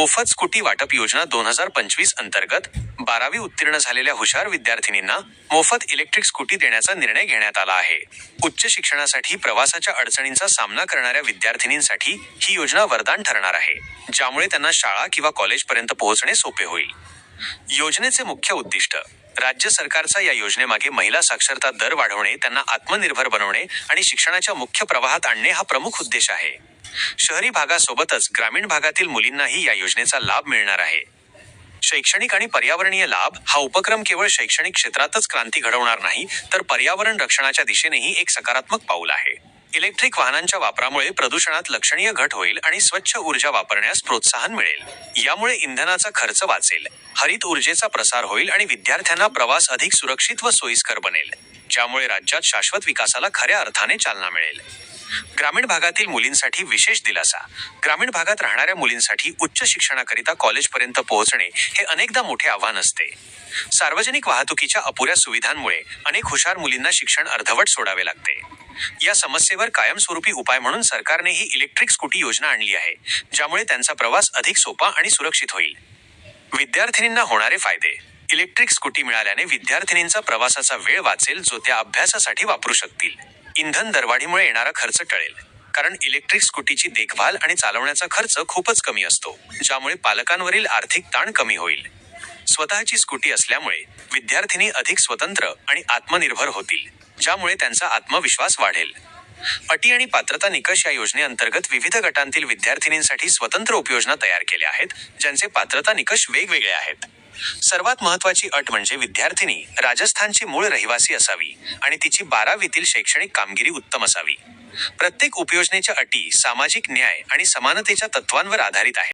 मोफत स्कूटी वाटप योजना दोन हजार पंचवीस अंतर्गत बारावी उत्तीर्ण झालेल्या हुशार विद्यार्थिनींना मोफत इलेक्ट्रिक स्कूटी देण्याचा निर्णय घेण्यात आला आहे. उच्च शिक्षणासाठी प्रवासाच्या अडचणींचा सामना करणाऱ्या विद्यार्थिनींसाठी ही योजना वरदान ठरणार आहे ज्यामुळे त्यांना शाळा किंवा कॉलेजपर्यंत पोहोचणे सोपे होईल. योजनेचे मुख्य उद्दिष्ट राज्य सरकारचा या योजनेमागे महिला साक्षरता दर वाढवणे त्यांना आत्मनिर्भर बनवणे आणि शिक्षणाच्या मुख्य प्रवाहात आणणे हा प्रमुख उद्देश आहे. शहरी भागासोबतच ग्रामीण भागातील मुलींनाही या योजनेचा लाभ मिळणार आहे. शैक्षणिक आणि पर्यावरणीय लाभ हा उपक्रम केवळ शैक्षणिक क्षेत्रातच क्रांती घडवणार नाही तर पर्यावरण रक्षणाच्या दिशेनेही एक सकारात्मक पाऊल आहे. इलेक्ट्रिक वाहनांच्या वापरामुळे प्रदूषणात लक्षणीय घट होईल आणि स्वच्छ ऊर्जा वापरण्यास प्रोत्साहन मिळेल. यामुळे इंधनाचा खर्च वाचेल हरित ऊर्जेचा प्रसार होईल आणि विद्यार्थ्यांना प्रवास अधिक सुरक्षित व सोयीस्कर बनेल ज्यामुळे राज्यात शाश्वत विकासाला खऱ्या अर्थाने चालना मिळेल. ग्रामीण भागातील मुलींसाठी विशेष दिलासा. ग्रामीण भागात राहणाऱ्या मुलींसाठी उच्च शिक्षणाकरिता कॉलेजपर्यंत पोहोचणे हे अनेकदा मोठे आव्हान असते. सार्वजनिक वाहतुकीच्या अपुऱ्या सुविधांमुळे अनेक हुशार मुलींना शिक्षण अर्धवट सोडावे लागते. या समस्येवर कायमस्वरूपी उपाय म्हणून सरकारने ही इलेक्ट्रिक स्कूटी योजना आणली आहे ज्यामुळे त्यांचा प्रवास अधिक सोपा आणि सुरक्षित होईल. विद्यार्थिनींना होणारे फायदे. इलेक्ट्रिक स्कूटी मिळाल्याने विद्यार्थिनींचा प्रवासाचा वेळ वाचेल जो त्या अभ्यासासाठी वापरू शकतील. इंधन दरवाढीमुळे येणारा खर्च टळेल. कारण इलेक्ट्रिक स्कूटीची देखभाल आणि चालवण्याचा खर्च खूपच कमी असतो ज्यामुळे पालकांवरील आर्थिक ताण कमी होईल. स्वतःची स्कूटी असल्यामुळे विद्यार्थिनी अधिक स्वतंत्र आणि आत्मनिर्भर होतील ज्यामुळे त्यांचा आत्मविश्वास वाढेल. अटी आणि पात्रता निकष या योजनेअंतर्गत विविध गटांतील विद्यार्थिनींसाठी स्वतंत्र उपयोजना तयार केल्या आहेत ज्यांचे पात्रता निकष वेगवेगळे आहेत. सर्वात महत्वाची अट म्हणजे विद्यार्थिनी राजस्थानची मूळ रहिवासी असावी आणि तिची बारावीतील शैक्षणिक कामगिरी उत्तम असावी. प्रत्येक उपयोजनेच्या अटी सामाजिक न्याय आणि समानतेच्या तत्वांवर आधारित आहेत.